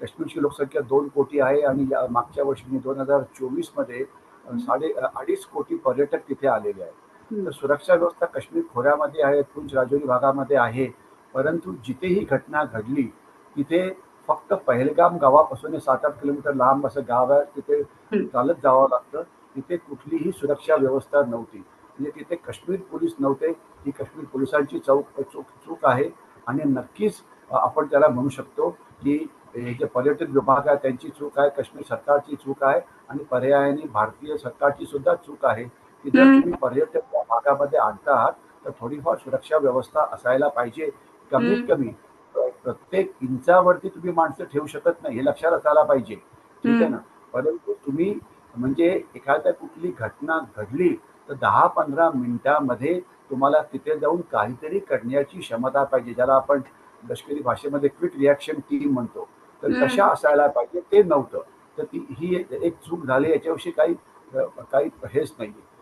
काश्मीरची लोकसंख्या दोन कोटी आहे आणि या मागच्या वर्षी दोन हजार चोवीसमध्ये अ, साडे अडीच कोटी पर्यटक तिथे आलेले आहेत. तर सुरक्षा व्यवस्था काश्मीर खोऱ्यामध्ये आहे पुंछ राजौरी भागामध्ये आहे. परंतु जिथे ही घटना घडली तिथे फक्त पहलगाम गावापासून सात आठ किलोमीटर लांब असं गाव आहे तिथे. चालत जावं लागतं. तिथे कुठलीही सुरक्षा व्यवस्था नव्हती. म्हणजे तिथे काश्मीर पोलीस नव्हते. ही काश्मीर पोलिसांची चौक चूक चूक आहे. आणि नक्कीच आपण त्याला म्हणू शकतो की हे जे पर्यटन विभाग आहे त्यांची चूक आहे काश्मीर सरकारची चूक आहे आणि पर्यायाने भारतीय सरकारची सुद्धा चूक आहे की जर. तुम्ही पर्यटक या भागामध्ये आणता आहात तर थोडीफार सुरक्षा व्यवस्था असायला पाहिजे कमीत. कमी प्रत्येक इंचावरती तुम्ही माणसं ठेवू शकत नाही हे लक्षात असायला पाहिजे ठीक आहे. ना परंतु तुम्ही म्हणजे एखाद्या कुठली घटना घडली तर दहा पंधरा मिनिटामध्ये तुम्हाला तिथे जाऊन काहीतरी करण्याची क्षमता पाहिजे ज्याला आपण लष्करी भाषेमध्ये क्विक रिॲक्शन टीम म्हणतो तर. कशा असायला पाहिजे. ते नव्हतं. तर ती ही एक- चूक झाली याच्याविषयी काही काही हेच नाही